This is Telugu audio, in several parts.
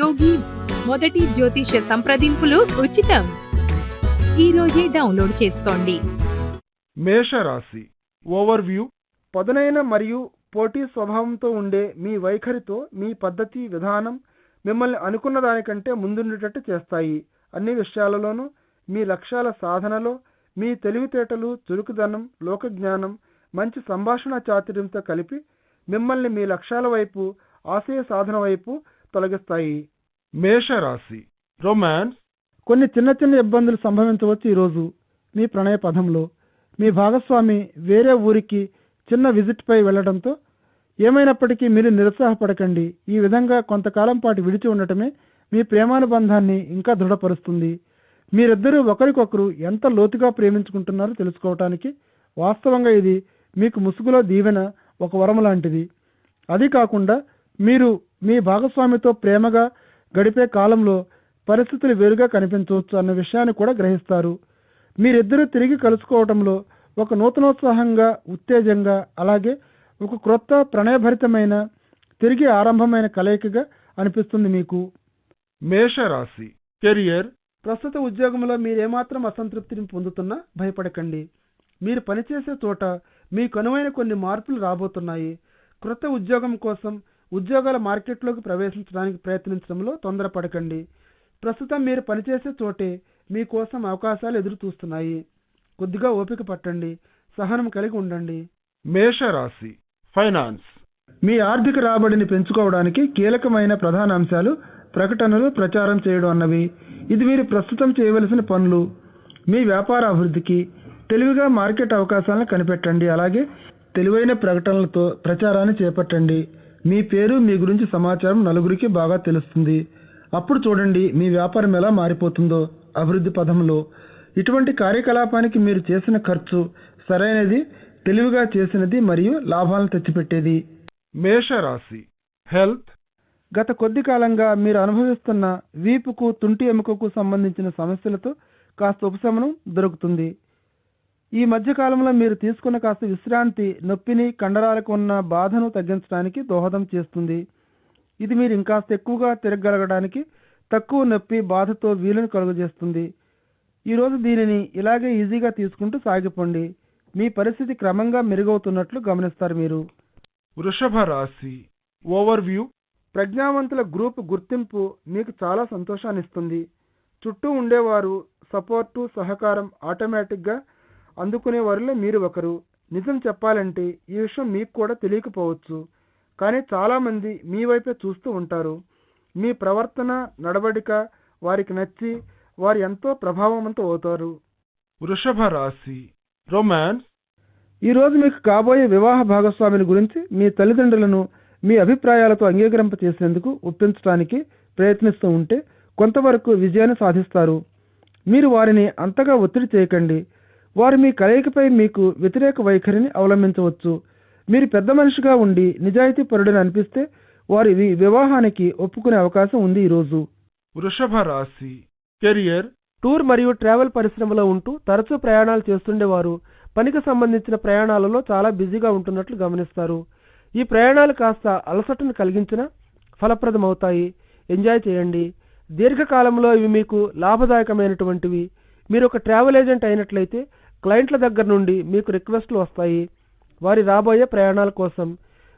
యోగి మొదటి జ్యోతిష సంప్రదింపులు ఉచితం. ఈ రోజే డౌన్లోడ్ చేసుకోండి. మేషరాశి ఓవర్వ్యూ పదునైన మరియు పోటీ స్వభావంతో ఉండే మీ వైఖరితో మీ పద్ధతి విధానం మిమ్మల్ని అనుకున్న దానికంటే ముందుండేటట్టు చేస్తాయి. అన్ని విషయాలలోనూ మీ లక్ష్యాల సాధనలో మీ తెలివితేటలు చురుకుదనం లోకజ్ఞానం మంచి సంభాషణ చాతుర్యంతో కలిపి మిమ్మల్ని మీ లక్ష్యాల వైపు ఆశయ సాధన వైపు తొలగిస్తాయి. మేషరాశి. రొమాన్స్ కొన్ని చిన్న చిన్న ఇబ్బందులు సంభవించవచ్చు ఈరోజు మీ ప్రణయ పదంలో మీ భాగస్వామి వేరే ఊరికి చిన్న విజిట్పై వెళ్ళడంతో ఏమైనప్పటికీ మీరు నిరుత్సాహపడకండి. ఈ విధంగా కొంతకాలం పాటు విడిచి ఉండటమే మీ ప్రేమానుబంధాన్ని ఇంకా దృఢపరుస్తుంది. మీరిద్దరూ ఒకరికొకరు ఎంత లోతుగా ప్రేమించుకుంటున్నారో తెలుసుకోవటానికి వాస్తవంగా ఇది మీకు ముసుగులో దీవెన ఒక వరం లాంటిది. అది కాకుండా మీరు మీ భాగస్వామితో ప్రేమగా గడిపే కాలంలో పరిస్థితులు వేరుగా కనిపించవచ్చు అన్న విషయాన్ని కూడా గ్రహిస్తారు. మీరిద్దరూ తిరిగి కలుసుకోవడంలో ఒక నూతనోత్సాహంగా ఉత్తేజంగా అలాగే ఒక క్రొత్త ప్రణయభరితమైన తిరిగి ఆరంభమైన కలయికగా అనిపిస్తుంది మీకు. మేషరాశి. కెరియర్. ప్రస్తుత ఉద్యోగంలో మీరేమాత్రం అసంతృప్తిని పొందుతున్నా భయపడకండి. మీరు పనిచేసే చోట మీకు అనువైన కొన్ని మార్పులు రాబోతున్నాయి. క్రొత్త ఉద్యోగం కోసం ఉద్యోగాల మార్కెట్లోకి ప్రవేశించడానికి ప్రయత్నించడంలో తొందరపడకండి. ప్రస్తుతం మీరు పనిచేసే చోటే మీకోసం అవకాశాలు ఎదురు చూస్తున్నాయి కొద్దిగా ఓపిక పట్టండి. సహనం కలిగి ఉండండి. మేషరాశి ఫైనాన్స్. మీ ఆర్థిక రాబడిని పెంచుకోవడానికి కీలకమైన ప్రధాన అంశాలు ప్రకటనలు ప్రచారం చేయడం అన్నవి. ఇది మీరు ప్రస్తుతం చేయవలసిన పనులు. మీ వ్యాపార అభివృద్ధికి తెలివిగా మార్కెట్ అవకాశాలను కనిపెట్టండి. అలాగే తెలివైన ప్రకటనలతో ప్రచారాన్ని చేపట్టండి. మీ పేరు మీ గురించి సమాచారం నలుగురికి బాగా తెలుస్తుంది. అప్పుడు చూడండి మీ వ్యాపారం ఎలా మారిపోతుందో. అభివృద్ధి పదంలో ఇటువంటి కార్యకలాపానికి మీరు చేసిన ఖర్చు సరైనది తెలివిగా చేసినది మరియు లాభాలను తెచ్చిపెట్టేది. మేషరాశి. హెల్త్. గత కొద్ది కాలంగా మీరు అనుభవిస్తున్న వీపుకు తుంటి ఎముకకు సంబంధించిన సమస్యలతో కాస్త ఉపశమనం దొరుకుతుంది. ఈ మధ్య కాలంలో మీరు తీసుకున్న కాస్త విశ్రాంతి నొప్పిని కండరాలకు ఉన్న బాధను తగ్గించడానికి దోహదం చేస్తుంది. ఇది మీరు ఇంకాస్త ఎక్కువగా తిరగగలగడానికి తక్కువ నొప్పి బాధతో వీలును కలుగజేస్తుంది. ఈరోజు దీనిని ఇలాగే ఈజీగా తీసుకుంటూ సాగిపోండి. మీ పరిస్థితి క్రమంగా మెరుగవుతున్నట్లు గమనిస్తారు మీరు. వృషభ రాశి. ఓవర్వ్యూ. ప్రజ్ఞావంతుల గ్రూప్ గుర్తింపు మీకు చాలా సంతోషాన్ని ఇస్తుంది చుట్టూ ఉండేవారు సపోర్టు సహకారం ఆటోమేటిక్గా అందుకునే వారిలో మీరు ఒకరు. నిజం చెప్పాలంటే ఈ విషయం మీకు కూడా తెలియకపోవచ్చు. కానీ చాలామంది మీ వైపే చూస్తూ ఉంటారు. మీ ప్రవర్తన నడవడిక వారికి నచ్చి వారు ఎంతో ప్రభావవంతం అవుతారు. వృషభ రాశి. రొమాన్స్ ఈరోజు మీకు కాబోయే వివాహ భాగస్వామిని గురించి మీ తల్లిదండ్రులను మీ అభిప్రాయాలతో అంగీకరింప చేసేందుకు ఒప్పించడానికి ప్రయత్నిస్తూ ఉంటే కొంతవరకు విజయాన్ని సాధిస్తారు. మీరు వారిని అంతగా ఒత్తిడి చేయకండి. వారు మీ కలయికపై మీకు వ్యతిరేక వైఖరిని అవలంబించవచ్చు. మీరు పెద్ద మనిషిగా ఉండి నిజాయితీ పరుడని అనిపిస్తే వారి వివాహానికి ఒప్పుకునే అవకాశం ఉంది ఈరోజు వృషభ రాశి. కెరియర్ టూర్ మరియు ట్రావెల్ పరిశ్రమలో ఉంటూ తరచూ ప్రయాణాలు చేస్తుండేవారు. పనికి సంబంధించిన ప్రయాణాలలో చాలా బిజీగా ఉంటున్నట్లు గమనిస్తారు. ఈ ప్రయాణాలు కాస్త అలసటను కలిగించినా ఫలప్రదమవుతాయి. ఎంజాయ్ చేయండి. దీర్ఘకాలంలో ఇవి మీకు లాభదాయకమైనటువంటివి. మీరు ఒక ట్రావెల్ ఏజెంట్ అయినట్లయితే క్లయింట్ల దగ్గర నుండి మీకు రిక్వెస్ట్లు వస్తాయి. వారి రాబోయే ప్రయాణాల కోసం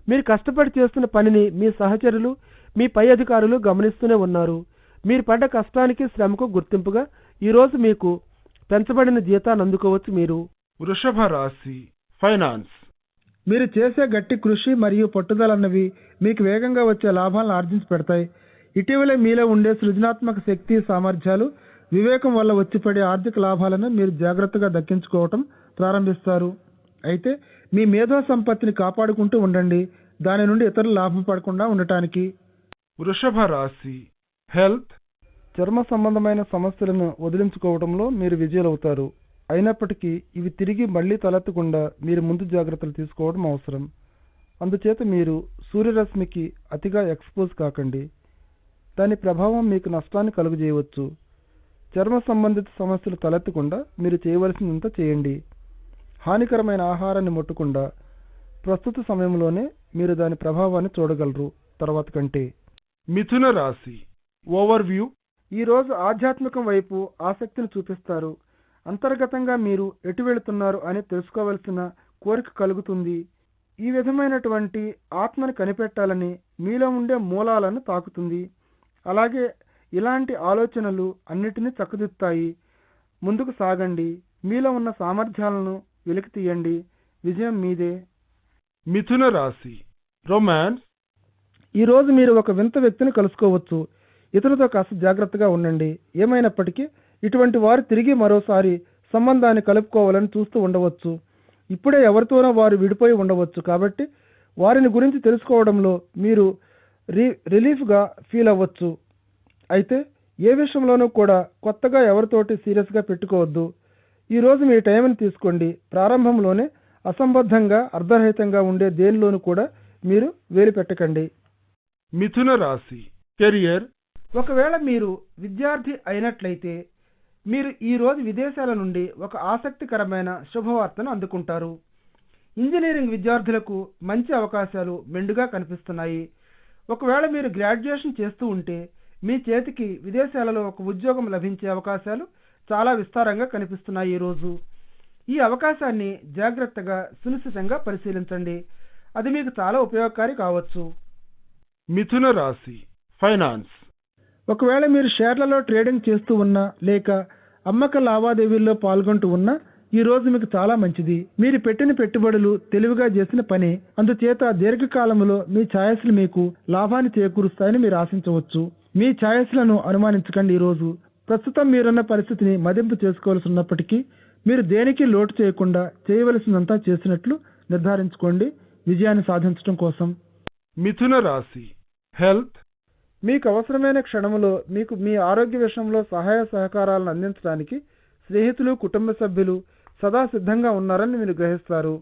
మీరు కష్టపడి చేస్తున్న పనిని మీ సహచరులు మీ పై అధికారులు గమనిస్తూనే ఉన్నారు. మీరు పడ్డ కష్టానికి శ్రమకు గుర్తింపుగా ఈరోజు మీకు పెంచబడిన జీతాన్ని అందుకోవచ్చు మీరు. వృషభ రాశి ఫైనాన్స్. మీరు చేసే గట్టి కృషి మరియు పట్టుదలన్నవి మీకు వేగంగా వచ్చే లాభాలను ఆర్జించి పెడతాయి. ఇటీవలే మీలో ఉండే సృజనాత్మక శక్తి సామర్థ్యాలు వివేకం వల్ల వచ్చిపడే ఆర్థిక లాభాలను మీరు జాగ్రత్తగా దక్కించుకోవటం ప్రారంభిస్తారు. అయితే మీ మేధో సంపత్తిని కాపాడుకుంటూ ఉండండి. దాని నుండి ఇతరులు లాభం పడకుండా ఉండటానికి. వృషభ రాశి హెల్త్ చర్మ సంబంధమైన సమస్యలను వదిలించుకోవడంలో మీరు విజయులవుతారు. అయినప్పటికీ ఇవి తిరిగి మళ్ళీ తలెత్తకుండా మీరు ముందు జాగ్రత్తలు తీసుకోవడం అవసరం. అందుచేత మీరు సూర్యరశ్మికి అతిగా ఎక్స్పోజ్ కాకండి. దాని ప్రభావం మీకు నష్టాన్ని కలుగజేయవచ్చు. చర్మ సంబంధిత సమస్యలు తలెత్తకుండా మీరు చేయవలసినంత చేయండి. హానికరమైన ఆహారాన్ని ముట్టకుండా ప్రస్తుత సమయంలోనే మీరు దాని ప్రభావాన్ని చూడగలరు. తర్వాత కంటే మిథున రాశి ఓవర్వ్యూ. ఈరోజు ఆధ్యాత్మికం వైపు ఆసక్తిని చూపిస్తారు. అంతర్గతంగా మీరు ఎటు వెళుతున్నారు అని తెలుసుకోవలసిన కోరిక కలుగుతుంది. ఈ విధమైనటువంటి ఆత్మని కనిపెట్టాలని మీలో ఉండే మూలాలను తాకుతుంది. అలాగే ఇలాంటి ఆలోచనలు అన్నిటినీ చక్కదిద్దుతాయి. ముందుకు సాగండి. మీలో ఉన్న సామర్థ్యాలను వెలికి తీయండి. విజయం మీదే. మిథున రాశి. రొమాన్స్. ఈరోజు మీరు ఒక వింత వ్యక్తిని కలుసుకోవచ్చు. ఇతరులతో కాస్త జాగ్రత్తగా ఉండండి. ఏమైనప్పటికీ ఇటువంటి వారు తిరిగి మరోసారి సంబంధాన్ని కలుపుకోవాలని చూస్తూ ఉండవచ్చు. ఇప్పుడే ఎవరితోనో వారు విడిపోయి ఉండవచ్చు. కాబట్టి వారిని గురించి తెలుసుకోవడంలో మీరు రి రిలీఫ్గా ఫీల్ అవ్వచ్చు. అయితే ఏ విషయంలోనూ కూడా కొత్తగా ఎవరితోటి సీరియస్గా పెట్టుకోవద్దు. ఈరోజు మీ టైంని తీసుకోండి. ప్రారంభంలోనే అసంబద్ధంగా అర్ధరహితంగా ఉండే దేనిలోనూ కూడా మీరు వేలు పెట్టకండి. మిథున రాశి కెరియర్. ఒకవేళ మీరు విద్యార్థి అయినట్లయితే మీరు ఈ రోజు విదేశాల నుండి ఒక ఆసక్తికరమైన శుభవార్తను అందుకుంటారు. ఇంజనీరింగ్ విద్యార్థులకు మంచి అవకాశాలు మెండుగా కనిపిస్తున్నాయి. ఒకవేళ మీరు గ్రాడ్యుయేషన్ చేస్తూ ఉంటే మీ చేతికి విదేశాలలో ఒక ఉద్యోగం లభించే అవకాశాలు చాలా విస్తారంగా కనిపిస్తున్నాయి ఈరోజు ఈ అవకాశాన్ని జాగ్రత్తగా సునిశ్చితంగా పరిశీలించండి. అది మీకు చాలా ఉపయోగకారి కావచ్చు. మిథున రాశి ఫైనాన్స్. ఒకవేళ మీరు షేర్లలో ట్రేడింగ్ చేస్తూ ఉన్నా లేక అమ్మక లావాదేవీల్లో పాల్గొంటూ ఉన్నా ఈ రోజు మీకు చాలా మంచిది. మీరు పెట్టిన పెట్టుబడులు తెలివిగా చేసిన పని అందుచేత దీర్ఘకాలంలో మీ ఛాయస్లు మీకు లాభాన్ని చేకూరుస్తాయని మీరు ఆశించవచ్చు. మీ ఛాయస్లను అనుమానించకండి ఈ రోజు ప్రస్తుతం మీరున్న పరిస్థితిని మదింపు చేసుకోవాల్సి ఉన్నప్పటికీ మీరు దేనికి లోటు చేయకుండా చేయవలసినంతా చేసినట్లు నిర్ధారించుకోండి. విజయాన్ని సాధించడం కోసం. మిథున రాశి. హెల్త్. మీకు అవసరమైన క్షణంలో మీకు మీ ఆరోగ్య విషయంలో సహాయ సహకారాలను అందించడానికి స్నేహితులు కుటుంబ సభ్యులు సదా సిద్ధంగా ఉన్నారని మీరు గ్రహిస్తారు.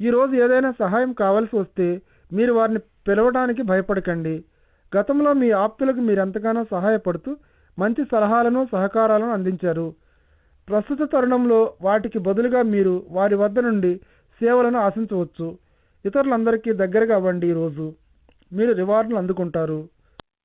ఈరోజు ఏదైనా సహాయం కావాల్సి వస్తే మీరు వారిని పిలవడానికి భయపడకండి. గతంలో మీ ఆప్తులకు మీరు ఎంతగానో సహాయపడుతూ మంచి సలహాలను సహకారాలను అందించారు. ప్రస్తుత తరుణంలో వాటికి బదులుగా మీరు వారి వద్ద నుండి సేవలను ఆశించవచ్చు. ఇతరులందరికీ దగ్గరగా అవ్వండి ఈరోజు. మీరు రివార్డులు అందుకుంటారు.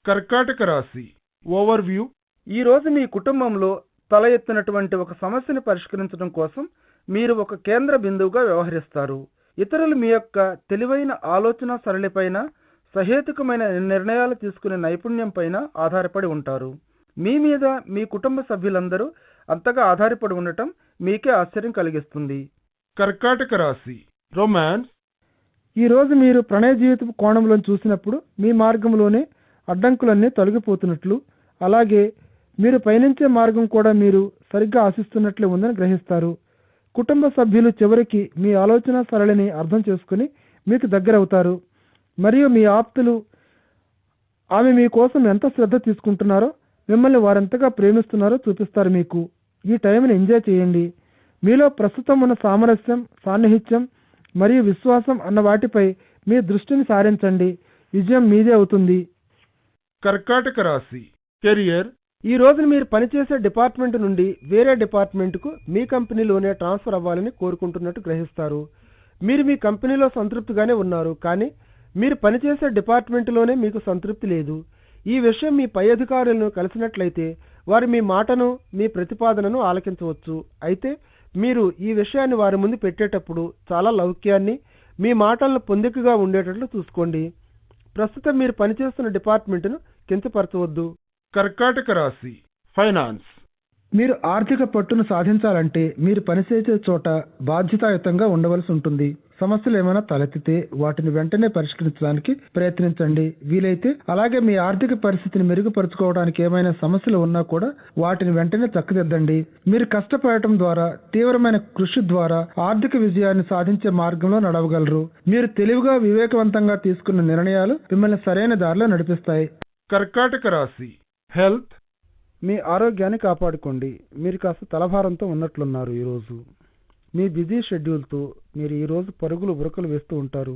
కర్కాటక రాశి ఓవర్వ్యూ. ఈరోజు మీ కుటుంబంలో తల ఎత్తినటువంటి ఒక సమస్యను పరిష్కరించడం కోసం మీరు ఒక కేంద్ర బిందువుగా వ్యవహరిస్తారు. ఇతరులు మీ యొక్క తెలివైన ఆలోచన సరళిపైన సహేతుకమైన నిర్ణయాలు తీసుకునే నైపుణ్యం పైన ఆధారపడి ఉంటారు. మీ మీద మీ కుటుంబ సభ్యులందరూ అంతగా ఆధారపడి ఉండటం మీకే ఆశ్చర్యం కలిగిస్తుంది. కర్కాటక రాశి రొమాన్స్ ఈ రోజు మీరు ప్రణయ జీవిత కోణంలో చూసినప్పుడు మీ మార్గంలోనే అడ్డంకులన్నీ తొలగిపోతున్నట్లు అలాగే మీరు పయనించే మార్గం కూడా మీరు సరిగ్గా ఆశిస్తున్నట్లే ఉందని గ్రహిస్తారు. కుటుంబ సభ్యులు చివరికి మీ ఆలోచన సరళిని అర్థం చేసుకుని మీకు దగ్గరవుతారు. మరియు మీ ఆప్తులు ఆమె మీ కోసం ఎంత శ్రద్ధ తీసుకుంటున్నారో మిమ్మల్ని వారెంతగా ప్రేమిస్తున్నారో చూపిస్తారు మీకు. ఈ టైంని ఎంజాయ్ చేయండి. మీలో ప్రస్తుతం ఉన్న సామరస్యం సాన్నిహిత్యం మరియు విశ్వాసం అన్న వాటిపై మీ దృష్టిని సారించండి. విజయం మీదే అవుతుంది. కర్కాటక రాశి. కెరియర్. ఈ రోజు మీరు పనిచేసే డిపార్ట్మెంట్ నుండి వేరే డిపార్ట్మెంట్కు మీ కంపెనీలోనే ట్రాన్స్ఫర్ అవ్వాలని కోరుకుంటున్నట్టు గ్రహిస్తారు. మీరు మీ కంపెనీలో సంతృప్తిగానే ఉన్నారు కానీ మీరు పనిచేసే డిపార్ట్మెంట్లోనే మీకు సంతృప్తి లేదు. ఈ విషయం మీ పై అధికారులను కలిసినట్లయితే వారు మీ మాటను మీ ప్రతిపాదనను ఆలకించవచ్చు. అయితే మీరు ఈ విషయాన్ని వారి ముందు పెట్టేటప్పుడు చాలా లౌక్యాన్ని మీ మాటలను పొందికగా ఉండేటట్లు చూసుకోండి. ప్రస్తుతం మీరు పనిచేస్తున్న డిపార్ట్మెంట్ను కించపరచవద్దు. కర్కాటక రాశి ఫైనాన్స్. మీరు ఆర్థిక పట్టును సాధించాలంటే మీరు పనిచేసే చోట బాధ్యతాయుతంగా ఉండవలసి ఉంటుంది. సమస్యలు ఏమైనా తలెత్తితే వాటిని వెంటనే పరిష్కరించడానికి ప్రయత్నించండి. వీలైతే అలాగే మీ ఆర్థిక పరిస్థితిని మెరుగుపరుచుకోవడానికి ఏమైనా సమస్యలు ఉన్నా కూడా వాటిని వెంటనే చక్కదిద్దండి. మీరు కష్టపడటం ద్వారా తీవ్రమైన కృషి ద్వారా ఆర్థిక విజయాన్ని సాధించే మార్గంలో నడవగలరు. మీరు తెలివిగా వివేకవంతంగా తీసుకున్న నిర్ణయాలు మిమ్మల్ని సరైన దారిలో నడిపిస్తాయి. కర్కాటక రాశి. హెల్త్. మీ ఆరోగ్యాన్ని కాపాడుకోండి. మీరు కాస్త తలభారంతో ఉన్నట్లున్నారు ఈరోజు. మీ బిజీ షెడ్యూల్తో మీరు ఈరోజు పరుగులు ఉరకలు వేస్తూ ఉంటారు.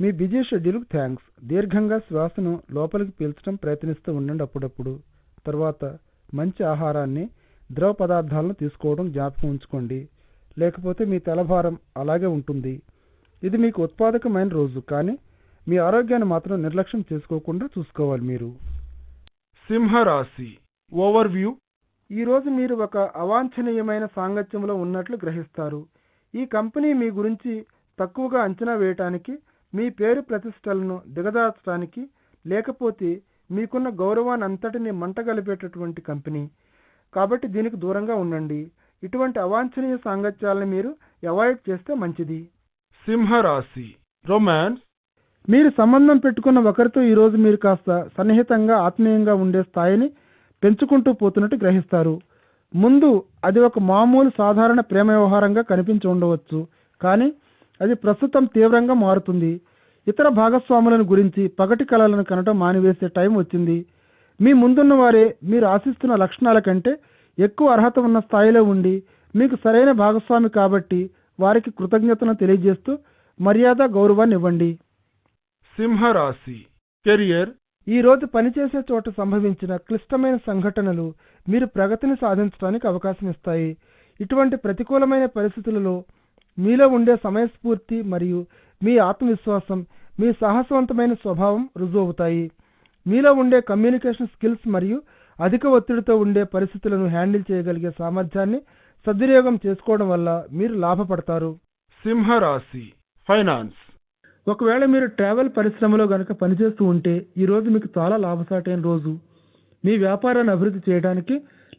మీ బిజీ షెడ్యూల్కి థ్యాంక్స్ దీర్ఘంగా శ్వాసను లోపలికి పీల్చడం ప్రయత్నిస్తూ ఉండండి అప్పుడప్పుడు. తర్వాత మంచి ఆహారాన్ని ద్రవ పదార్థాలను తీసుకోవడం జ్ఞాపకం ఉంచుకోండి. లేకపోతే మీ తలభారం అలాగే ఉంటుంది. ఇది మీకు ఉత్పాదకమైన రోజు కానీ మీ ఆరోగ్యాన్ని మాత్రం నిర్లక్ష్యం చేసుకోకుండా చూసుకోవాలి మీరు. సింహరాశి. ఓవర్వ్యూ ఈరోజు మీరు ఒక అవాంఛనీయమైన సాంగత్యంలో ఉన్నట్లు గ్రహిస్తారు. ఈ కంపెనీ మీ గురించి తక్కువగా అంచనా వేయటానికి మీ పేరు ప్రతిష్టలను దిగదార్చడానికి లేకపోతే మీకున్న గౌరవాన్ని అంతటిని మంటగలిపేటటువంటి కంపెనీ. కాబట్టి దీనికి దూరంగా ఉండండి. ఇటువంటి అవాంఛనీయ సాంగత్యాలను మీరు అవాయిడ్ చేస్తే మంచిది. సింహరాశి రొమాన్స్. మీరు సంబంధం పెట్టుకున్న ఒకరితో ఈరోజు మీరు కాస్త సన్నిహితంగా ఆత్మీయంగా ఉండే స్థాయిని పెంచుకుంటూ పోతున్నట్టు గ్రహిస్తారు. ముందు అది ఒక మామూలు సాధారణ ప్రేమ వ్యవహారంగా కనిపించి ఉండవచ్చు కానీ అది ప్రస్తుతం తీవ్రంగా మారుతుంది. ఇతర భాగస్వాములను గురించి పగటి కళలను కనటం మానివేసే టైం వచ్చింది. మీ ముందున్న వారే మీరు ఆశిస్తున్న లక్షణాల కంటే ఎక్కువ అర్హత ఉన్న స్థాయిలో ఉండి మీకు సరైన భాగస్వామి కాబట్టి వారికి కృతజ్ఞతను తెలియజేస్తూ మర్యాద గౌరవాన్ని ఇవ్వండి. సింహరాశి కెరియర్ ఈ రోజు పనిచేసే చోట సంభవించిన క్లిష్టమైన సంఘటనలు మీరు ప్రగతిని సాధించడానికి అవకాశం ఇస్తాయి. ఇటువంటి ప్రతికూలమైన పరిస్థితులలో మీలో ఉండే సమయస్ఫూర్తి మరియు మీ ఆత్మవిశ్వాసం మీ సాహసవంతమైన స్వభావం రుజువవుతాయి. మీలో ఉండే కమ్యూనికేషన్ స్కిల్స్ మరియు అధిక ఒత్తిడితో ఉండే పరిస్థితులను హ్యాండిల్ చేయగలిగే సామర్థ్యాన్ని సద్వినియోగం చేసుకోవడం వల్ల మీరు లాభపడతారు. సింహరాశి ఫైనాన్స్. ఒకవేళ మీరు ట్రావెల్ పరిశ్రమలో గనక పనిచేస్తూ ఉంటే ఈరోజు మీకు చాలా లాభసాటైన రోజు. మీ వ్యాపారాన్ని అభివృద్ధి చేయడానికి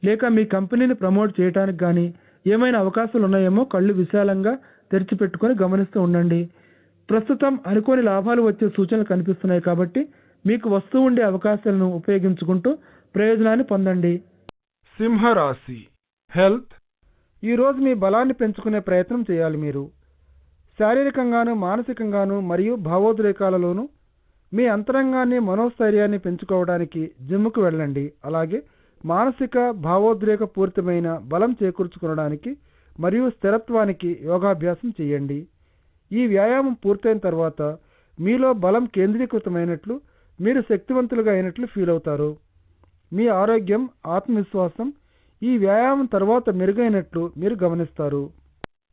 లేక మీ కంపెనీని ప్రమోట్ చేయడానికి కానీ ఏమైనా అవకాశాలు ఉన్నాయేమో కళ్ళు విశాలంగా తెరిచిపెట్టుకొని గమనిస్తూ ఉండండి. ప్రస్తుతం అనుకోని లాభాలు వచ్చే సూచనలు కనిపిస్తున్నాయి కాబట్టి మీకు వస్తూ ఉండే అవకాశాలను ఉపయోగించుకుంటూ ప్రయోజనాన్ని పొందండి. సింహరాశి హెల్త్. ఈరోజు మీ బలాన్ని పెంచుకునే ప్రయత్నం చేయాలి మీరు. శారీరకంగాను మానసికంగాను మరియు భావోద్రేకాలలోనూ మీ అంతరంగాన్ని మనోస్థైర్యాన్ని పెంచుకోవడానికి జిమ్కు వెళ్ళండి. అలాగే మానసిక భావోద్రేక పూరితమైన బలం చేకూర్చుకోవడానికి మరియు స్థిరత్వానికి యోగాభ్యాసం చేయండి. ఈ వ్యాయామం పూర్తయిన తర్వాత మీలో బలం కేంద్రీకృతమైనట్లు మీరు శక్తివంతులుగా అయినట్లు ఫీల్ అవుతారు. మీ ఆరోగ్యం ఆత్మవిశ్వాసం ఈ వ్యాయామం తర్వాత మెరుగైనట్లు మీరు గమనిస్తారు.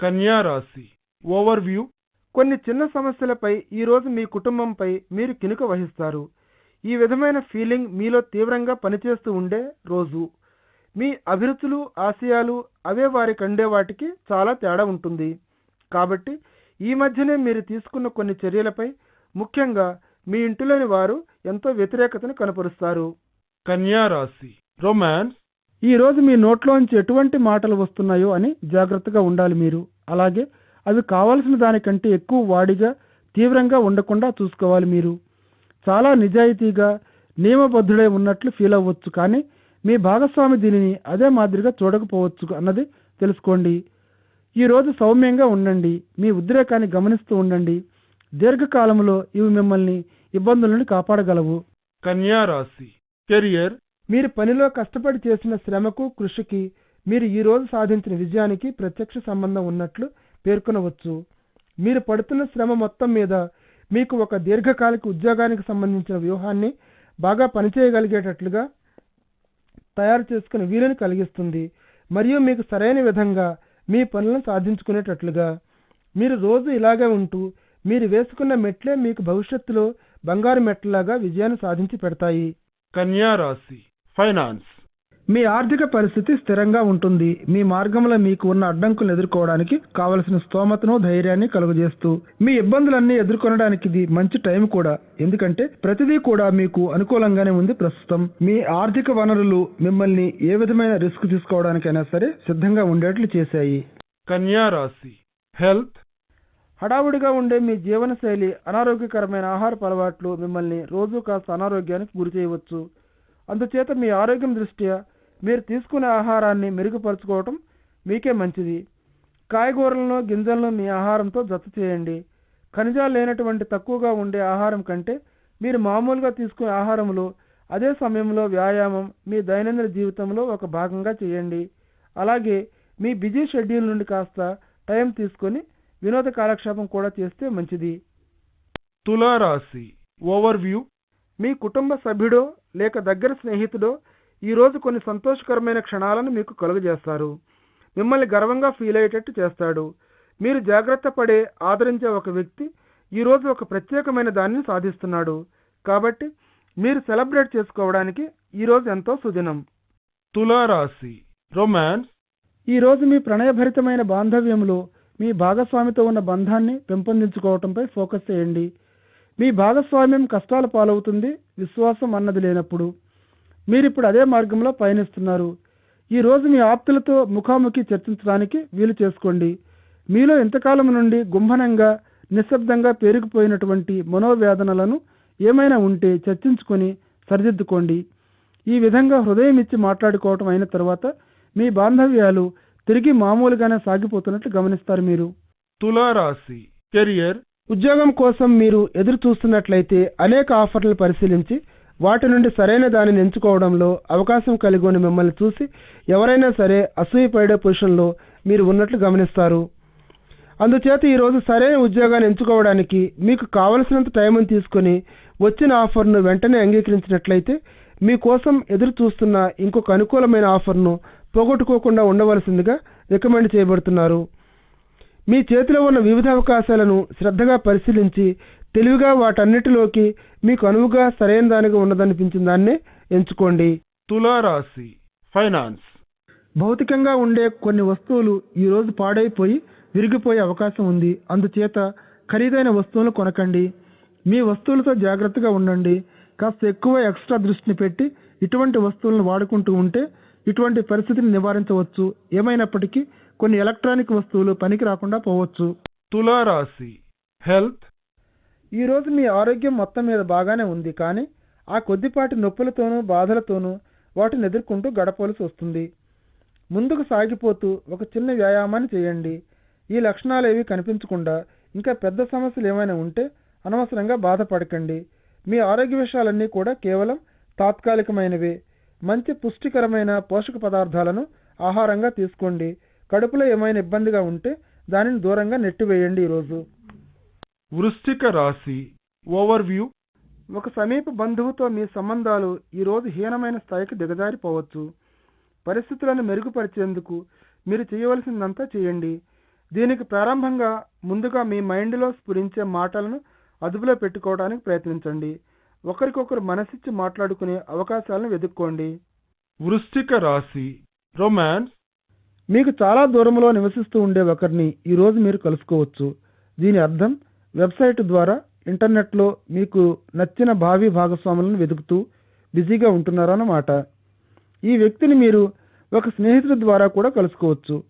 కన్యా రాశి ఓవర్వ్యూ. కొన్ని చిన్న సమస్యలపై ఈరోజు మీ కుటుంబంపై మీరు కినుక వహిస్తారు. ఈ విధమైన ఫీలింగ్ మీలో తీవ్రంగా పనిచేస్తూ ఉండే రోజు. మీ అభిరుచులు ఆశయాలు అవే వారికి అండే వాటికి చాలా తేడా ఉంటుంది. కాబట్టి ఈ మధ్యనే మీరు తీసుకున్న కొన్ని చర్యలపై ముఖ్యంగా మీ ఇంటిలోని వారు ఎంతో వ్యతిరేకతను కనపరుస్తారు. కన్యా రాశి. రొమాన్స్. ఈ రోజు మీ నోట్లోంచి ఎటువంటి మాటలు వస్తున్నాయో అని జాగ్రత్తగా ఉండాలి మీరు. అలాగే అవి కావలసిన దానికంటే ఎక్కువ వాడిగా తీవ్రంగా ఉండకుండా చూసుకోవాలి మీరు. చాలా నిజాయితీగా నియమబద్ధుడై ఉన్నట్లు ఫీల్ అవ్వచ్చు కానీ మీ భాగస్వామి దీనిని అదే మాదిరిగా చూడకపోవచ్చు అన్నది తెలుసుకోండి. ఈ రోజు సౌమ్యంగా ఉండండి మీ ఉద్రేకాన్ని గమనిస్తూ ఉండండి. దీర్ఘకాలంలో ఇవి మిమ్మల్ని ఇబ్బందుల నుండి కాపాడగలవు. కన్యా రాశి కెరియర్. మీరు పనిలో కష్టపడి చేసిన శ్రమకు కృషికి మీరు ఈ రోజు సాధించిన విజయానికి ప్రత్యక్ష సంబంధం ఉన్నట్లు పేర్కొనవచ్చు. మీరు పడుతున్న శ్రమ మొత్తం మీద మీకు ఒక దీర్ఘకాలిక ఉద్యోగానికి సంబంధించిన వ్యూహాన్ని బాగా పనిచేయగలిగేటట్లుగా తయారు చేసుకునే వీలుని కలిగిస్తుంది. మరియు మీకు సరైన విధంగా మీ పనులను సాధించుకునేటట్లుగా. మీరు రోజు ఇలాగే ఉంటూ మీరు వేసుకున్న మెట్లే మీకు భవిష్యత్తులో బంగారు మెట్లలాగా విజయాన్ని సాధించి పెడతాయి. కన్యా రాశి ఫైనాన్స్. మీ ఆర్థిక పరిస్థితి స్థిరంగా ఉంటుంది. మీ మార్గంలో మీకు ఉన్న అడ్డంకులను ఎదుర్కోవడానికి కావలసిన స్తోమతను ధైర్యాన్ని కలుగజేస్తూ మీ ఇబ్బందులన్నీ ఎదుర్కొనడానికి ఇది మంచి టైం కూడా. ఎందుకంటే ప్రతిదీ కూడా మీకు అనుకూలంగానే ఉంది ప్రస్తుతం. మీ ఆర్థిక వనరులు మిమ్మల్ని ఏ విధమైన రిస్క్ తీసుకోవడానికైనా సరే సిద్ధంగా ఉండేట్లు చేశాయి. కన్యా రాశి. హెల్త్. హడావుడిగా ఉండే మీ జీవనశైలి అనారోగ్యకరమైన ఆహారపు అలవాట్లు మిమ్మల్ని రోజు కాస్త అనారోగ్యానికి గురి చేయవచ్చు. అందుచేత మీ ఆరోగ్యం దృష్ట్యా మీరు తీసుకునే ఆహారాన్ని మెరుగుపరుచుకోవటం మీకే మంచిది. కాయగూరలను గింజలను మీ ఆహారంతో జత చేయండి. ఖనిజాలు లేనటువంటి తక్కువగా ఉండే ఆహారం కంటే మీరు మామూలుగా తీసుకునే ఆహారంలో అదే సమయంలో వ్యాయామం మీ దైనందిన జీవితంలో ఒక భాగంగా చేయండి. అలాగే మీ బిజీ షెడ్యూల్ నుండి కాస్త టైం తీసుకొని వినోద కాలక్షేపం కూడా చేస్తే మంచిది. తులారాశి. ఓవర్వ్యూ. మీ కుటుంబ సభ్యుడో లేక దగ్గర స్నేహితుడో ఈరోజు కొన్ని సంతోషకరమైన క్షణాలను మీకు కలుగజేస్తారు. మిమ్మల్ని గర్వంగా ఫీల్ అయ్యేటట్టు చేస్తాడు. మీరు జాగ్రత్త పడే ఆదరించే ఒక వ్యక్తి ఈరోజు ఒక ప్రత్యేకమైన దానిని సాధిస్తున్నాడు. కాబట్టి మీరు సెలబ్రేట్ చేసుకోవడానికి ఈరోజు ఎంతో సుదినం. తులారాశి రొమాన్స్ ఈరోజు మీ ప్రణయభరితమైన బాంధవ్యంలో మీ భాగస్వామితో ఉన్న బంధాన్ని పెంపొందించుకోవటంపై ఫోకస్ చేయండి. మీ భాగస్వామ్యం కష్టాల పాలవుతుంది విశ్వాసం అన్నది లేనప్పుడు. మీరిప్పుడు అదే మార్గంలో పయనిస్తున్నారు. ఈ రోజు మీ ఆప్తులతో ముఖాముఖి చర్చించడానికి వీలు చేసుకోండి. మీలో ఇంతకాలం నుండి గుంభనంగా నిశ్శబ్దంగా పేరుకుపోయినటువంటి మనోవేదనలను ఏమైనా ఉంటే చర్చించుకొని సరిదిద్దుకోండి. ఈ విధంగా హృదయం ఇచ్చి మాట్లాడుకోవటం అయిన తర్వాత మీ బాంధవ్యాలు తిరిగి మామూలుగానే సాగిపోతున్నట్లు గమనిస్తారు మీరు. తులారాశి కెరియర్. ఉద్యోగం కోసం మీరు ఎదురు చూస్తున్నట్లయితే అనేక ఆఫర్లు పరిశీలించి వాటి నుండి సరైన దానిని ఎంచుకోవడంలో అవకాశం కలిగి ఉన్న మిమ్మల్ని చూసి ఎవరైనా సరే అసూయపడే పొజిషన్లో మీరు ఉన్నట్లు గమనిస్తారు. అందుచేత ఈరోజు సరైన ఉద్యోగాన్ని ఎంచుకోవడానికి మీకు కావలసినంత టైంను తీసుకొని వచ్చిన ఆఫర్ను వెంటనే అంగీకరించినట్లయితే మీకోసం ఎదురు చూస్తున్న ఇంకొక అనుకూలమైన ఆఫర్ను పోగొట్టుకోకుండా ఉండవలసిందిగా రికమెండ్ చేయబడుతున్నారు. మీ చేతిలో ఉన్న వివిధ అవకాశాలను శ్రద్ధగా పరిశీలించి తెలివిగా వాటన్నిటిలోకి మీకు అనువుగా సరైన దానిగా ఉన్నదనిపించిన దాన్నే ఎంచుకోండి. తులారాశి ఫైనాన్స్. భౌతికంగా ఉండే కొన్ని వస్తువులు ఈ రోజు పాడైపోయి విరిగిపోయే అవకాశం ఉంది. అందుచేత ఖరీదైన వస్తువులను కొనకండి. మీ వస్తువులతో జాగ్రత్తగా ఉండండి. కాస్త ఎక్కువ ఎక్స్ట్రా దృష్టిని పెట్టి ఇటువంటి వస్తువులను వాడుకుంటూ ఉంటే ఇటువంటి పరిస్థితిని నివారించవచ్చు. ఏమైనప్పటికీ కొన్ని ఎలక్ట్రానిక్ వస్తువులు పనికి రాకుండా పోవచ్చు. తులారాశి హెల్త్ ఈరోజు మీ ఆరోగ్యం మొత్తం మీద బాగానే ఉంది కానీ ఆ కొద్దిపాటి నొప్పులతోనూ బాధలతోనూ వాటిని ఎదుర్కొంటూ గడపవలసి వస్తుంది. ముందుకు సాగిపోతూ ఒక చిన్న వ్యాయామాన్ని చేయండి. ఈ లక్షణాలు ఏవి కనిపించకుండా ఇంకా పెద్ద సమస్యలు ఏమైనా ఉంటే అనవసరంగా బాధపడకండి. మీ ఆరోగ్య విషయాలన్నీ కూడా కేవలం తాత్కాలికమైనవే. మంచి పుష్టికరమైన పోషక పదార్థాలను ఆహారంగా తీసుకోండి. కడుపులో ఏమైనా ఇబ్బందిగా ఉంటే దానిని దూరంగా నెట్టివేయండి ఈరోజు వృశ్చిక రాశి ఓవర్వ్యూ. ఒక సమీప బంధువుతో మీ సంబంధాలు ఈరోజు హీనమైన స్థాయికి దిగజారిపోవచ్చు. పరిస్థితులను మెరుగుపరిచేందుకు మీరు చేయవలసిందంతా చేయండి. దీనికి ప్రారంభంగా ముందుగా మీ మైండ్లో స్ఫురించే మాటలను అదుపులో పెట్టుకోవడానికి ప్రయత్నించండి. ఒకరికొకరు మనసిచ్చి మాట్లాడుకునే అవకాశాలను వెతుక్కోండి. వృశ్చిక రాశి రొమాన్స్. మీకు చాలా దూరంలో నివసిస్తూ ఉండే ఒకరిని ఈరోజు మీరు కలుసుకోవచ్చు. దీని అర్థం వెబ్సైట్ ద్వారా ఇంటర్నెట్లో మీకు నచ్చిన భావి భాగస్వాములను వెతుకుతూ బిజీగా ఉంటున్నారన్నమాట. ఈ వ్యక్తిని మీరు ఒక స్నేహితుడి ద్వారా కూడా కలుసుకోవచ్చు.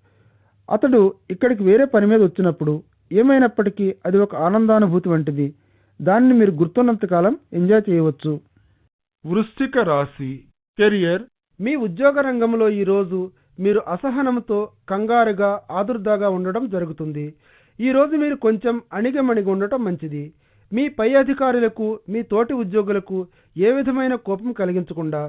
అతడు ఇక్కడికి వేరే పని మీద వచ్చినప్పుడు ఏమైనప్పటికీ అది ఒక ఆనందానుభూతి వంటిది. దానిని మీరు గుర్తున్నంత కాలం ఎంజాయ్ చేయవచ్చు. వృశ్చిక రాశి కెరియర్. మీ ఉద్యోగ రంగంలో ఈరోజు మీరు అసహనంతో కంగారుగా ఆదుర్దాగా ఉండడం జరుగుతుంది. ఈ రోజు మీరు కొంచెం అణిగమణిగి ఉండటం మంచిది. మీ పై అధికారులకు మీ తోటి ఉద్యోగులకు ఏ విధమైన కోపం కలిగించకుండా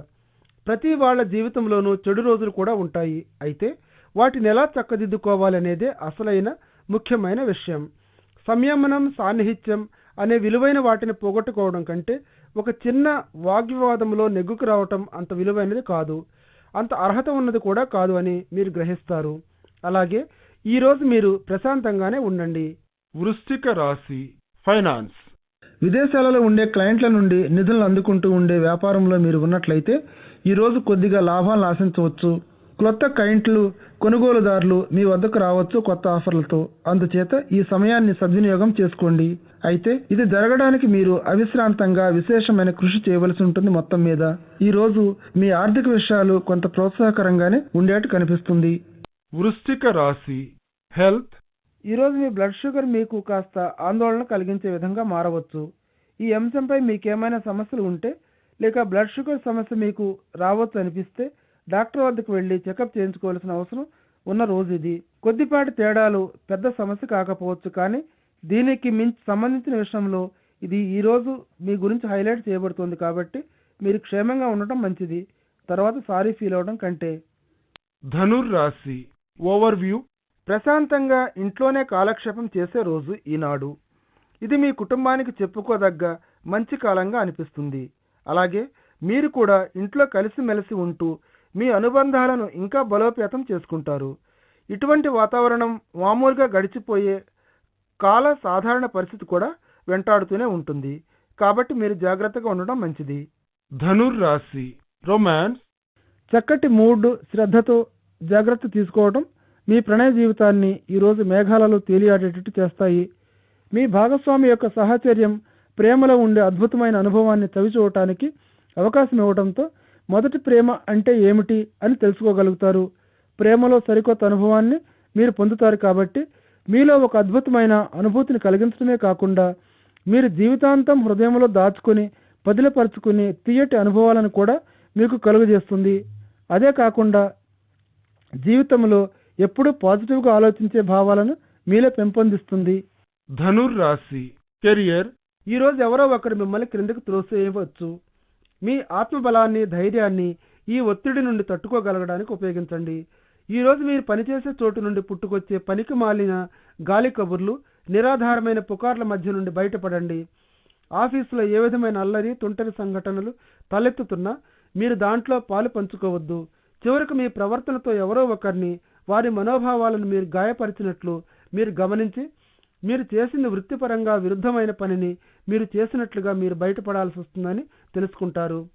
ప్రతి వాళ్ళ జీవితంలోనూ చెడు రోజులు కూడా ఉంటాయి. అయితే వాటిని ఎలా చక్కదిద్దుకోవాలనేదే అసలైన ముఖ్యమైన విషయం. సంయమనం సాన్నిహిత్యం అనే విలువైన వాటిని పోగొట్టుకోవడం కంటే ఒక చిన్న వాగ్వివాదంలో నెగ్గుకు రావటం అంత విలువైనది కాదు. అంత అర్హత ఉన్నది కూడా కాదు అని మీరు గ్రహిస్తారు. అలాగే ఈరోజు మీరు ప్రశాంతంగానే ఉండండి. వృశ్చిక రాశి ఫైనాన్స్. విదేశాలలో ఉండే క్లయింట్ల నుండి నిధులను అందుకుంటూ ఉండే వ్యాపారంలో మీరు ఉన్నట్లయితే ఈరోజు కొద్దిగా లాభాలను ఆశించవచ్చు. కొత్త క్లయింట్లు కొనుగోలుదారులు మీ వద్దకు రావచ్చు కొత్త ఆఫర్లతో. అందుచేత ఈ సమయాన్ని సద్వినియోగం చేసుకోండి. అయితే ఇది జరగడానికి మీరు అవిశ్రాంతంగా విశేషమైన కృషి చేయవలసి ఉంటుంది మొత్తం మీద. ఈ రోజు మీ ఆర్థిక విషయాలు కొంత ప్రోత్సాహకరంగానే ఉండేట్టు కనిపిస్తుంది. వృశ్చిక రాశి హెల్త్. ఈరోజు మీ బ్లడ్ షుగర్ మీకు కాస్త ఆందోళన కలిగించే విధంగా మారవచ్చు. ఈ అంశంపై మీకేమైనా సమస్యలు ఉంటే లేక బ్లడ్ షుగర్ సమస్య మీకు రావచ్చు అనిపిస్తే డాక్టర్ వద్దకు వెళ్ళి చెకప్ చేయించుకోవాల్సిన అవసరం ఉన్న రోజు ఇది. కొద్దిపాటి తేడాలు పెద్ద సమస్య కాకపోవచ్చు కానీ దీనికి మించి సంబంధించిన విషయంలో ఇది ఈ రోజు మీ గురించి హైలైట్ చేయబడుతుంది కాబట్టి మీరు క్షేమంగా ఉండటం మంచిది. తర్వాత సారీ ఫీల్ అవడం కంటే. ధనుర్ రాశి ఓవర్వ్యూ. ప్రశాంతంగా ఇంట్లోనే కాలక్షేపం చేసే రోజు ఈనాడు. ఇది మీ కుటుంబానికి చెప్పుకోదగ్గ మంచి కాలంగా అనిపిస్తుంది. అలాగే మీరు కూడా ఇంట్లో కలిసిమెలిసి ఉంటూ మీ అనుబంధాలను ఇంకా బలోపేతం చేసుకుంటారు. ఇటువంటి వాతావరణం మామూలుగా గడిచిపోయే కాల సాధారణ పరిస్థితి కూడా వెంటాడుతూనే ఉంటుంది. కాబట్టి మీరు జాగ్రత్తగా ఉండడం మంచిది. ధనుర్రాశి. రొమాన్స్. చక్కటి మూడ్ శ్రద్ధతో జాగ్రత్త తీసుకోవడం మీ ప్రణయ జీవితాన్ని ఈరోజు మేఘాలలో తేలియాడేటట్టు చేస్తాయి. మీ భాగస్వామి యొక్క సహచర్యం ప్రేమలో ఉండే అద్భుతమైన అనుభవాన్ని తవిచూడటానికి అవకాశం ఇవ్వడంతో మొదటి ప్రేమ అంటే ఏమిటి అని తెలుసుకోగలుగుతారు. ప్రేమలో సరికొత్త అనుభవాన్ని మీరు పొందుతారు కాబట్టి మీలో ఒక అద్భుతమైన అనుభూతిని కలిగించడమే కాకుండా మీరు జీవితాంతం హృదయంలో దాచుకుని పదిలపరుచుకుని తీయటి అనుభవాలను కూడా మీకు కలుగజేస్తుంది. అదే కాకుండా జీవితంలో ఎప్పుడూ పాజిటివ్గా ఆలోచించే భావాలను మీలో పెంపొందిస్తుంది. ధనుర్రాశి కెరియర్. ఈరోజు ఎవరో ఒకరు మిమ్మల్ని క్రిందకు త్రోసేయవచ్చు. మీ ఆత్మబలాన్ని ధైర్యాన్ని ఈ ఒత్తిడి నుండి తట్టుకోగలగడానికి ఉపయోగించండి. ఈరోజు మీరు పనిచేసే చోటు నుండి పుట్టుకొచ్చే పనికి మాలిన గాలి కబుర్లు నిరాధారమైన పుకార్ల మధ్య నుండి బయటపడండి. ఆఫీసులో ఏ విధమైన అల్లరి తుంటరి సంఘటనలు తలెత్తుతున్నా మీరు దాంట్లో పాలు పంచుకోవద్దు. చివరకు మీ ప్రవర్తనతో ఎవరో ఒకరిని వారి మనోభావాలను మీరు గాయపరిచినట్లు మీరు గమనించి మీరు చేసింది వృత్తిపరంగా విరుద్ధమైన పనిని మీరు చేసినట్లుగా మీరు బయటపడాల్సి వస్తుందని తెలుసుకుంటారు.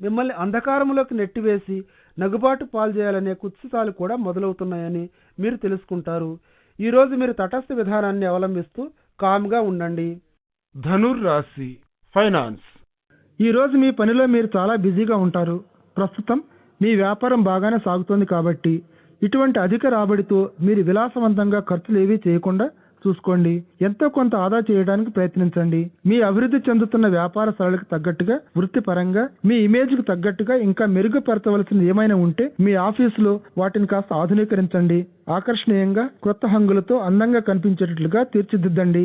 మిమ్మల్ని అంధకారంలోకి నెట్టివేసి నగుబాటు పాలు చేయాలనే కుత్సితాలు కూడా మొదలవుతున్నాయని మీరు తెలుసుకుంటారు. ఈరోజు మీరు తటస్థ విధానాన్ని అవలంబిస్తూ కామ్గా ఉండండి. ధనుర్రాశి ఫైనాన్స్. ఈరోజు మీ పనిలో మీరు చాలా బిజీగా ఉంటారు. ప్రస్తుతం మీ వ్యాపారం బాగానే సాగుతోంది కాబట్టి ఇటువంటి అధిక రాబడితో మీరు విలాసవంతంగా ఖర్చులు ఏవీ చేయకుండా చూసుకోండి. ఎంతో కొంత ఆదా చేయడానికి ప్రయత్నించండి. మీ అభివృద్ధి చెందుతున్న వ్యాపార సరళికి తగ్గట్టుగా వృత్తిపరంగా మీ ఇమేజ్కి తగ్గట్టుగా ఇంకా మెరుగుపరచవలసిన ఏమైనా ఉంటే మీ ఆఫీసులో వాటిని కాస్త ఆధునీకరించండి. ఆకర్షణీయంగా కొత్త హంగులతో అందంగా కనిపించేటట్లుగా తీర్చిదిద్దండి.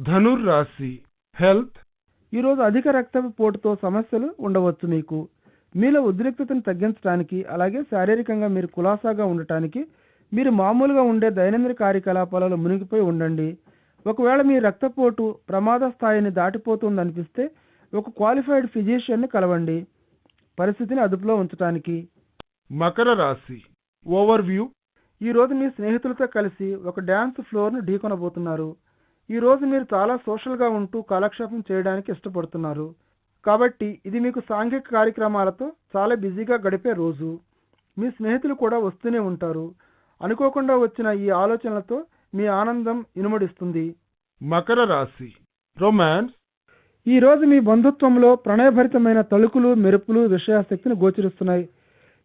ధనుర్రాశి హెల్త్. ఈరోజు అధిక రక్తపు పోటుతో సమస్యలు ఉండవచ్చు మీకు. మీలో ఉద్రిక్తతను తగ్గించడానికి అలాగే శారీరకంగా మీరు కులాసాగా ఉండటానికి మీరు మామూలుగా ఉండే దైనందిన కార్యకలాపాలలో మునిగిపోయి ఉండండి. ఒకవేళ మీ రక్తపోటు ప్రమాద స్థాయిని దాటిపోతుందనిపిస్తే ఒక క్వాలిఫైడ్ ఫిజిషియన్ని కలవండి. పరిస్థితిని అదుపులో ఉంచడానికి మకర రాశి. ఓవర్వ్యూ. ఈ రోజు మీ స్నేహితులతో కలిసి ఒక డ్యాన్స్ ఫ్లోర్ను ఢీకొనబోతున్నారు. ఈ రోజు మీరు చాలా సోషల్గా ఉంటూ కాలక్షేపం చేయడానికి ఇష్టపడుతున్నారు. కాబట్టి ఇది మీకు సాంఘిక కార్యక్రమాలతో చాలా బిజీగా గడిపే రోజు. మీ స్నేహితులు కూడా వస్తూనే ఉంటారు. అనుకోకుండా వచ్చిన ఈ ఆలోచనలతో మీ ఆనందం ఇనుమడిస్తుంది. మకర రాశి రొమాన్స్ ఈ రోజు మీ బంధుత్వంలో ప్రణయభరితమైన తళుకులు మెరుపులు విషయాశక్తిని గోచరిస్తున్నాయి.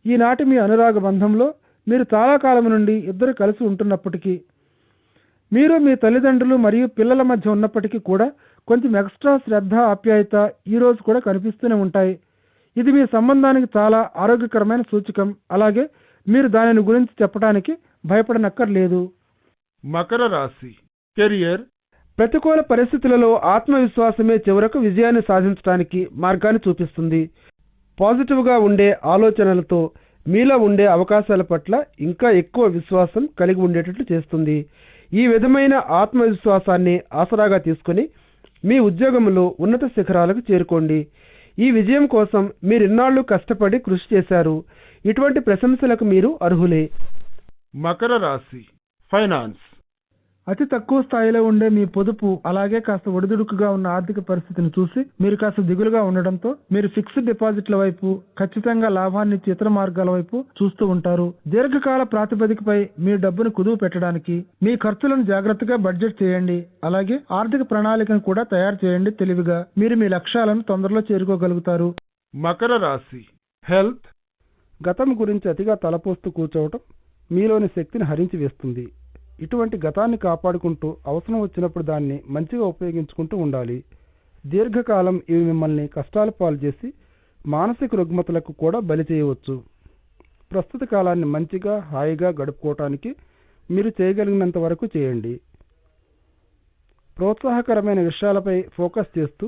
ఈనాటి మీ అనురాగ బంధంలో మీరు చాలా కాలం నుండి ఇద్దరు కలిసి ఉంటున్నప్పటికీ మీరు మీ తల్లిదండ్రులు మరియు పిల్లల మధ్య ఉన్నప్పటికీ కూడా కొంచెం ఎక్స్ట్రా శ్రద్ధ ఆప్యాయత ఈ రోజు కూడా కనిపిస్తూనే ఉంటాయి. ఇది మీ సంబంధానికి చాలా ఆరోగ్యకరమైన సూచకం. అలాగే మీరు దానిని గురించి చెప్పడానికి భయపడనక్కర్లేదు. మకర రాశి కెరియర్. ప్రతికూల పరిస్థితులలో ఆత్మవిశ్వాసమే చివరకు విజయాన్ని సాధించడానికి మార్గాన్ని చూపిస్తుంది. పాజిటివ్గా ఉండే ఆలోచనలతో మీలో ఉండే అవకాశాల పట్ల ఇంకా ఎక్కువ విశ్వాసం కలిగి ఉండేటట్లు చేస్తుంది. ఈ విధమైన ఆత్మవిశ్వాసాన్ని ఆసరాగా తీసుకొని మీ ఉద్యోగంలో ఉన్నత శిఖరాలకు చేరుకోండి. ఈ విజయం కోసం మీరు కష్టపడి కృషి చేశారు. ఇటువంటి ప్రశంసలకు మీరు అర్హులే. మకర రాశి ఫైనాన్స్. అతి తక్కువ స్థాయిలో ఉండే మీ పొదుపు అలాగే కాస్త ఒడిదుడుకుగా ఉన్న ఆర్థిక పరిస్థితిని చూసి మీరు కాస్త దిగులుగా ఉండడంతో మీరు ఫిక్స్డ్ డిపాజిట్ల వైపు ఖచ్చితంగా లాభాన్ని ఇచ్చే ఇతర మార్గాల వైపు చూస్తూ ఉంటారు. దీర్ఘకాల ప్రాతిపదికపై మీ డబ్బును కుదువు పెట్టడానికి మీ ఖర్చులను జాగ్రత్తగా బడ్జెట్ చేయండి. అలాగే ఆర్థిక ప్రణాళికను కూడా తయారు చేయండి తెలివిగా. మీరు మీ లక్ష్యాలను తొందరలో చేరుకోగలుగుతారు. మకర రాశి. హెల్త్. గతం గురించి అతిగా తలపోస్తూ కూర్చోవటం మీలోని శక్తిని హరించి వేస్తుంది. ఇటువంటి గతాన్ని కాపాడుకుంటూ అవసరం వచ్చినప్పుడు దాన్ని మంచిగా ఉపయోగించుకుంటూ ఉండాలి. దీర్ఘకాలం ఇవి మిమ్మల్ని కష్టాల పాలు చేసి మానసిక రుగ్మతలకు కూడా బలి చేయవచ్చు. ప్రస్తుత కాలాన్ని మంచిగా హాయిగా గడుపుకోవటానికి మీరు చేయగలిగినంత వరకు చేయండి. ప్రోత్సాహకరమైన విషయాలపై ఫోకస్ చేస్తూ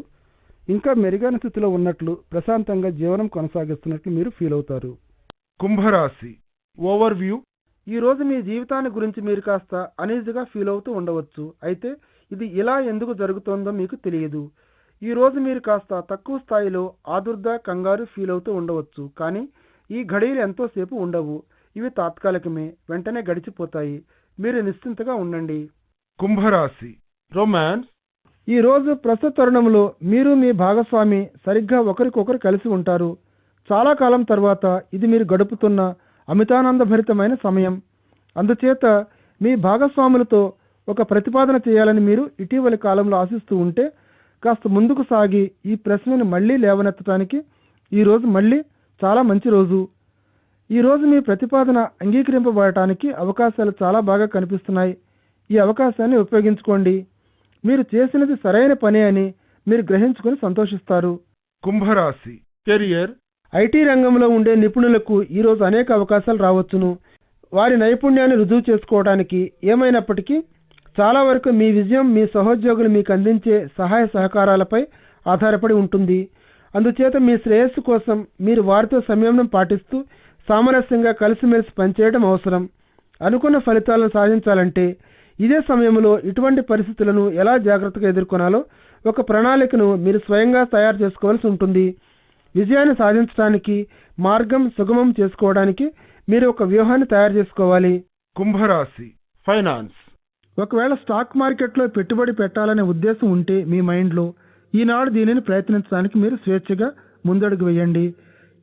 ఇంకా మెరుగైన స్థితిలో ఉన్నట్లు ప్రశాంతంగా జీవనం కొనసాగిస్తున్నట్లు మీరు ఫీల్ అవుతారు. కుంభరాశి. ఓవర్వ్యూ ఈ రోజు మీ జీవితాన్ని గురించి మీరు కాస్త అనీజీగా ఫీల్ అవుతూ ఉండవచ్చు. అయితే ఇది ఇలా ఎందుకు జరుగుతోందో మీకు తెలియదు. ఈ రోజు మీరు కాస్త తక్కువ స్థాయిలో ఆదుర్ద కంగారు ఫీల్ అవుతూ ఉండవచ్చు. కానీ ఈ ఘడియలు ఎంతోసేపు ఉండవు. ఇవి తాత్కాలికమే. వెంటనే గడిచిపోతాయి. మీరు నిశ్చింతగా ఉండండి. కుంభరాశి. రొమాన్స్. ఈ రోజు ప్రస్తుత తరుణంలో మీరు మీ భాగస్వామి సరిగ్గా ఒకరికొకరు కలిసి ఉంటారు. చాలా కాలం తర్వాత ఇది మీరు గడుపుతున్న అమితానందభరితమైన సమయం. అందుచేత మీ భాగస్వాములతో ఒక ప్రతిపాదన చేయాలని మీరు ఇటీవలి కాలంలో ఆశిస్తూ ఉంటే కాస్త ముందుకు సాగి ఈ ప్రశ్నను మళ్ళీ లేవనెత్తడానికి ఈ రోజు మళ్ళీ చాలా మంచి రోజు. ఈ రోజు మీ ప్రతిపాదన అంగీకరింపబడటానికి అవకాశాలు చాలా బాగా కనిపిస్తున్నాయి. ఈ అవకాశాన్ని ఉపయోగించుకోండి. మీరు చేసినది సరైన పని అని మీరు గ్రహించుకొని సంతోషిస్తారు. కుంభరాశి. కెరియర్ ఐటీ రంగంలో ఉండే నిపుణులకు ఈరోజు అనేక అవకాశాలు రావచ్చును. వారి నైపుణ్యాన్ని రుజువు చేసుకోవడానికి ఏమైనప్పటికీ చాలా వరకు మీ విజయం మీ సహోద్యోగులు మీకు అందించే సహాయ సహకారాలపై ఆధారపడి ఉంటుంది. అందుచేత మీ శ్రేయస్సు కోసం మీరు వారితో సంయమనం పాటిస్తూ సామరస్యంగా కలిసిమెలిసి పనిచేయడం అవసరం. అనుకున్న ఫలితాలను సాధించాలంటే ఇదే సమయంలో ఇటువంటి పరిస్థితులను ఎలా జాగ్రత్తగా ఎదుర్కొనాలో ఒక ప్రణాళికను మీరు స్వయంగా తయారు చేసుకోవాల్సి ఉంటుంది. విజయాన్ని సాధించడానికి మార్గం సుగమం చేసుకోవడానికి మీరు ఒక వ్యూహాన్ని తయారు చేసుకోవాలి. కుంభరాశి ఫైనాన్స్. ఒకవేళ స్టాక్ మార్కెట్లో పెట్టుబడి పెట్టాలనే ఉద్దేశం ఉంటే మీ మైండ్లో ఈనాడు దీనిని ప్రయత్నించడానికి మీరు స్వేచ్ఛగా ముందడుగు వేయండి.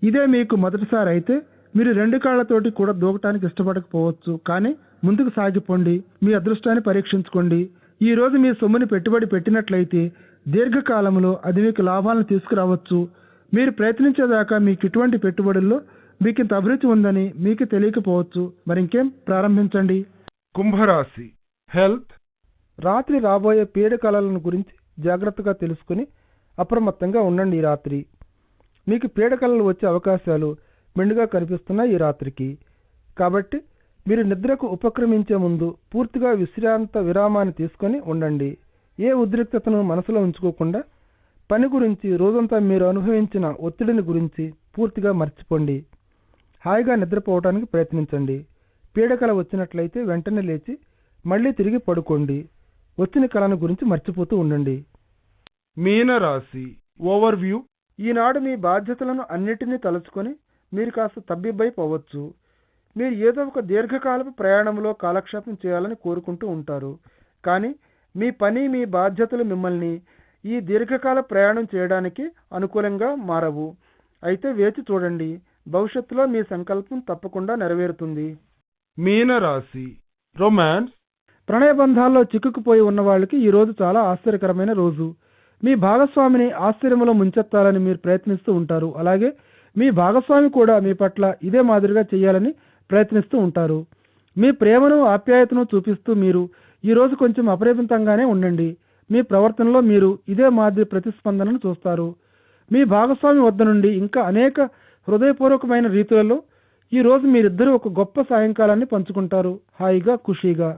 ఇదే మీకు మొదటిసారి అయితే మీరు రెండు కాళ్ళతోటి కూడా దూకటానికి ఇష్టపడకపోవచ్చు. కానీ ముందుకు సాగిపోండి. మీ అదృష్టాన్ని పరీక్షించుకోండి. ఈ రోజు మీ సొమ్ముని పెట్టుబడి పెట్టినట్లయితే దీర్ఘకాలంలో అది మీకు లాభాలను తీసుకురావచ్చు. మీరు ప్రయత్నించేదాకా మీకు ఇటువంటి పెట్టుబడుల్లో మీకు ఇంత అభిరుచి ఉందని మీకు తెలియకపోవచ్చు. మరి ఇంకేం ప్రారంభించండి. కుంభరాశి. హెల్త్. రాత్రి రాబోయే పీడకలలను గురించి జాగ్రత్తగా తెలుసుకుని అప్రమత్తంగా ఉండండి ఈ రాత్రి. మీకు పీడకలలు వచ్చే అవకాశాలు మెండుగా కనిపిస్తున్నాయి ఈ రాత్రికి. కాబట్టి మీరు నిద్రకు ఉపక్రమించే ముందు పూర్తిగా విశ్రాంత విరామాన్ని తీసుకొని ఉండండి. ఏ ఉద్రిక్తతను మనసులో ఉంచుకోకుండా పని గురించి రోజంతా మీరు అనుభవించిన ఒత్తిడిని గురించి పూర్తిగా మర్చిపోండి. హాయిగా నిద్రపోవడానికి ప్రయత్నించండి. పీడకల వచ్చినట్లయితే వెంటనే లేచి మళ్ళీ తిరిగి పడుకోండి. వచ్చిన కళను గురించి మర్చిపోతూ ఉండండి. మీనరాశి ఓవర్వ్యూ. ఈనాడు మీ బాధ్యతలను అన్నిటినీ తలుచుకొని మీరు కాస్త తబ్బిబ్బైపోవచ్చు మీరు ఏదో ఒక దీర్ఘకాలపు ప్రయాణంలో కాలక్షేపం చేయాలని కోరుకుంటూ ఉంటారు. కానీ మీ పని మీ బాధ్యతలు మిమ్మల్ని ఈ దీర్ఘకాల ప్రయాణం చేయడానికి అనుకూలంగా మారవు. అయితే వేచి చూడండి. భవిష్యత్తులో మీ సంకల్పం తప్పకుండా నెరవేరుతుంది. మీనరాశి రొమాన్స్ ప్రణయ బంధాల్లో చిక్కుకుపోయి ఉన్న వాళ్ళకి ఈ రోజు చాలా ఆశ్చర్యకరమైన రోజు. మీ భాగస్వామిని ఆశ్చర్యంలో ముంచెత్తాలని మీరు ప్రయత్నిస్తూ ఉంటారు. అలాగే మీ భాగస్వామి కూడా మీ పట్ల ఇదే మాదిరిగా చేయాలని ప్రయత్నిస్తూ ఉంటారు. మీ ప్రేమను ఆప్యాయతను చూపిస్తూ మీరు ఈ రోజు కొంచెం అపరిమితంగానే ఉండండి. మీ ప్రవర్తనలో మీరు ఇదే మాదిరి ప్రతిస్పందనను చూస్తారు. మీ భాగస్వామి వద్ద నుండి ఇంకా అనేక హృదయపూర్వకమైన రీతులలో ఈ రోజు మీరిద్దరూ ఒక గొప్ప సాయంకాలాన్ని పంచుకుంటారు. హాయిగా ఖుషీగా.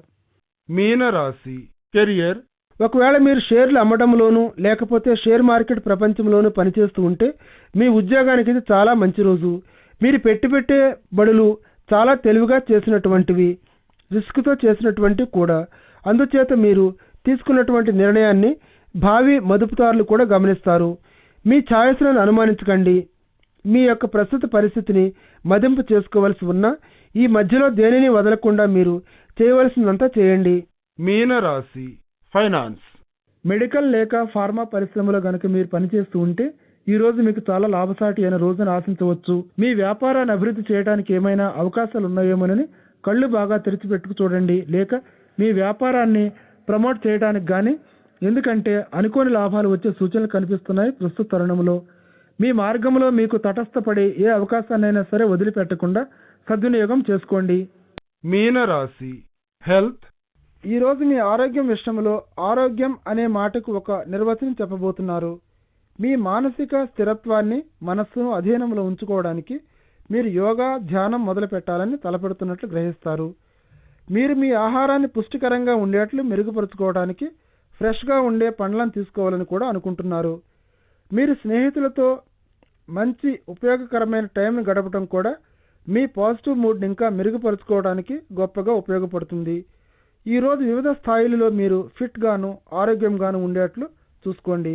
మీనరాశి కెరియర్. ఒకవేళ మీరు షేర్లు అమ్మడంలోనూ లేకపోతే షేర్ మార్కెట్ ప్రపంచంలోనూ పనిచేస్తూ ఉంటే మీ ఉద్యోగానికి ఇది చాలా మంచి రోజు. మీరు పెట్టుబెట్టే బడులు చాలా తెలివిగా చేసినటువంటివి రిస్క్తో చేసినటువంటివి కూడా. అందుచేత మీరు తీసుకున్నటువంటి నిర్ణయాన్ని భావి మదుపుదారులు కూడా గమనిస్తారు. మీ ఛాయస్లను అనుమానించకండి. మీ యొక్క ప్రస్తుత పరిస్థితిని మదింపు చేసుకోవలసి ఉన్నా ఈ మధ్యలో దేనిని వదలకుండా మీరు చేయవలసిందంతా చేయండి. మీనరాశి ఫైనాన్స్. మెడికల్ లేక ఫార్మా పరిశ్రమలో గనుక మీరు పనిచేస్తూ ఉంటే ఈ రోజు మీకు చాలా లాభసాటి అయిన రోజును ఆశించవచ్చు. మీ వ్యాపారాన్ని అభివృద్ధి చేయడానికి ఏమైనా అవకాశాలు ఉన్నాయేమోనని కళ్ళు బాగా తెరిచిపెట్టుకు చూడండి. లేక మీ వ్యాపారాన్ని ప్రమోట్ చేయడానికి కానీ ఎందుకంటే అనుకోని లాభాలు వచ్చే సూచనలు కనిపిస్తున్నాయి ప్రస్తుత తరుణంలో. మీ మార్గంలో మీకు తటస్థపడే ఏ అవకాశాన్నైనా సరే వదిలిపెట్టకుండా సద్వినియోగం చేసుకోండి. మీనరాశి హెల్త్. ఈ రోజు మీ ఆరోగ్యం విషయంలో ఆరోగ్యం అనే మాటకు ఒక నిర్వచనం చెప్పబోతున్నారు. మీ మానసిక స్థిరత్వాన్ని మనస్సును అధీనంలో ఉంచుకోవడానికి మీరు యోగా ధ్యానం మొదలు పెట్టాలని తలపెడుతున్నట్లు గ్రహిస్తారు. మీరు మీ ఆహారాన్ని పుష్టికరంగా ఉండేట్లు మెరుగుపరుచుకోవడానికి ఫ్రెష్గా ఉండే పండ్లను తీసుకోవాలని కూడా అనుకుంటున్నారు. మీరు స్నేహితులతో మంచి ఉపయోగకరమైన టైంను గడపడం కూడా మీ పాజిటివ్ మూడ్ని ఇంకా మెరుగుపరుచుకోవడానికి గొప్పగా ఉపయోగపడుతుంది. ఈరోజు వివిధ స్థాయిలలో మీరు ఫిట్గాను ఆరోగ్యంగాను ఉండేట్లు చూసుకోండి.